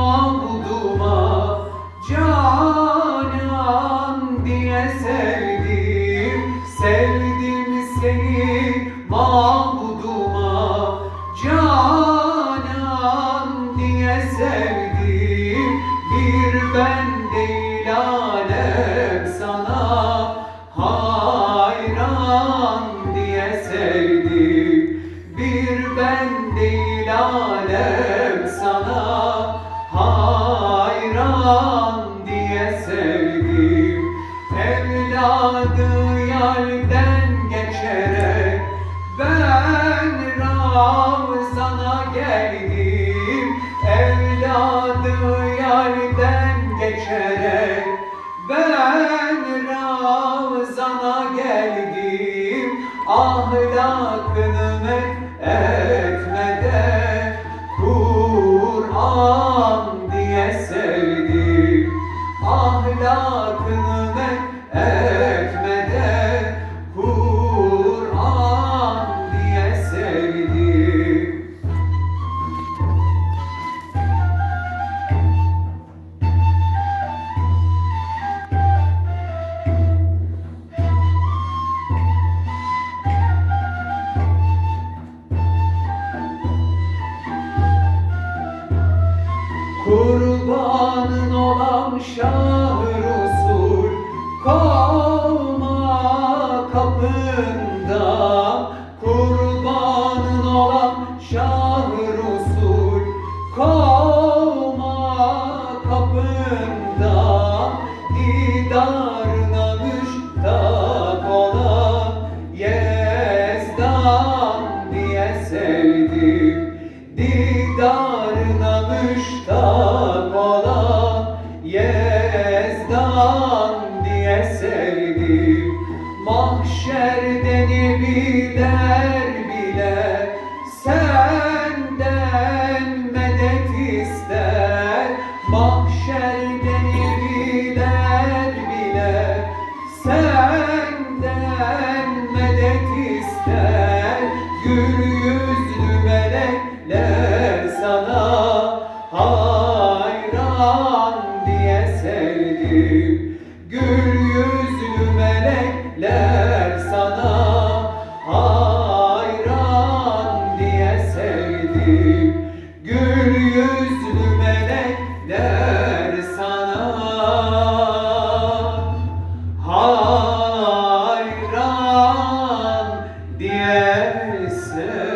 seni mabuduma Canan diye sevdim. Sevdim seni mabuduma Canan diye sevdim. Bir ben hayalden geçerek ben Ramzan'a geldim. Evladı geçerek ben Ramzan'a geldim. Ahlakını Dermanın olan şah Resul Kovma kapında. Kurbanın olan şah Resul Kovma kapında. Didarına müştak olan Yezdan diye sevdim. Didarına Aman diye sevdim. Mahşerde ne biler bile. Senden medet ister. Mahşerde ne biler bile. Senden medet ister. Gül yüzlü melekler sana Hayran diye sevdim. gelsin